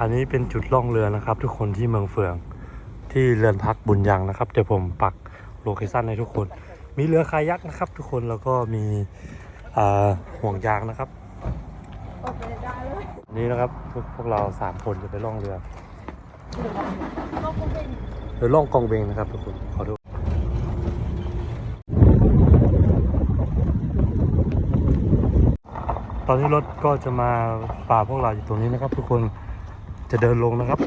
อันนี้เป็นจุดล่องเรือนะครับ ทุกคนที่เมืองเฟืองที่เรือนพักบุญยังนะครับเดี๋ยวผมปักโลเคชั่นให้ทุกคน มีเรือคายักนะครับ ทุกคนแล้วก็มีห่วงยางนะครับนี่นะครับพวกพวกเราสามคนจะไปล่องเรือเรือล่องกองเบงนะครับทุกคนขอโทษตอนนี้รถก็จะมาป่าพวกเราอยู่ตรงนี้นะครับ ทุกคน จะเดินลงนะครับ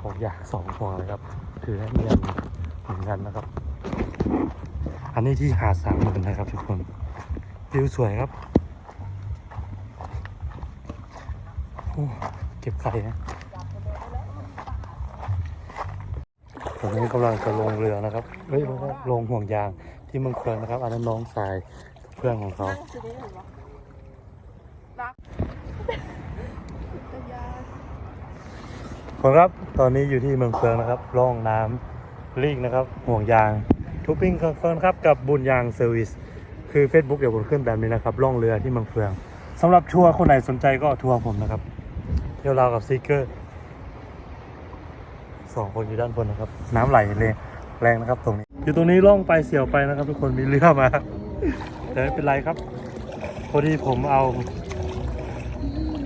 ผมอยากสองห่วงเลยครับถือให้เมียนเหมือนกันนะครับ อันนี้ที่หาดสามหมื่นนะครับทุกคนวิวสวยครับโอ้เก็บไข่นะผมนี้กำลังจะลงเรือนะครับ เฮ้ยลงห่วงยางที่เมืองเฟืองนะครับ อันนั้นน้องชายเพื่อนของเขา คนครับ ตอนนี้อยู่ที่เมืองเฟืองนะครับ ร่องน้ำลีกนะครับ ห่วงยางทูปิ้งคอนเฟิร์มครับ กับบุญยางเซอร์วิส คือ Facebook เดี๋ยวผมขึ้นแบบนี้นะครับ ร่องเรือที่เมืองเฟืองสำหรับทัวร์คนไหนสนใจก็ทัวร์ผมนะครับ เที่ยวราวกับซีเกอร์สองคนอยู่ด้านบนนะครับ น้ำไหลแรงแรงนะครับตรงนี้ อยู่ตรงนี้ล่องไปเสี่ยวไปนะครับ ทุกคนมีเรือมาแต่ไม่เป็นไรครับ พอดีผมเอา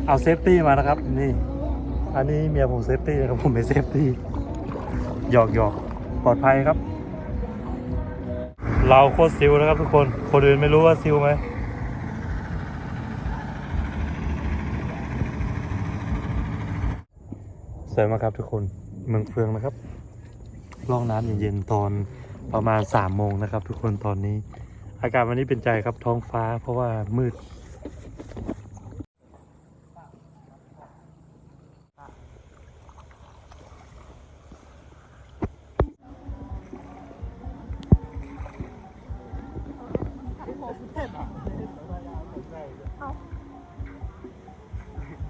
เอาเซฟตี้มานะครับ นี่ อันนี้เมียผมเซฟตี้นะครับผมไม่เซฟตี้หยอกหยอกปลอดภัยครับ เราโคตรซิลนะครับทุกคน คนอื่นไม่รู้ว่าซิลไหมสวยมากครับทุกคนเมืองเฟืองนะครับร่องน้ำเย็นๆตอนประมาณสามโมงนะครับ ทุกคนตอนนี้ อากาศวันนี้เป็นใจครับท้องฟ้าเพราะว่ามืด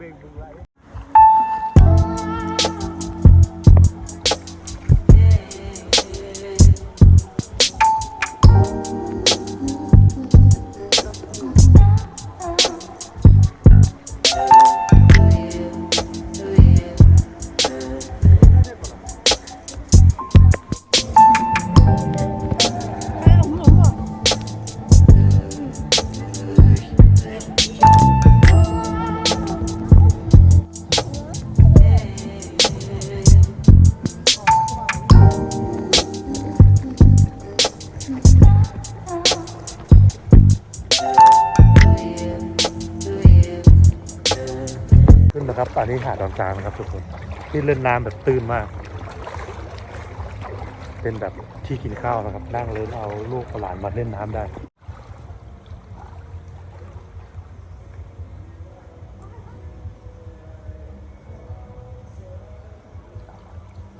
ขึ้ นนะครับ อันนี้หาดดอนจานนะครับทุกคนที่เล่นน้ำแบบตื้นมาก เป็นแบบที่กินข้าวนะครับ นั่งเล่นเอาลูกหลานมาเล่นน้ำได้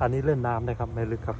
อันนี้เล่นน้ำได้ครับไม่ลึกครับ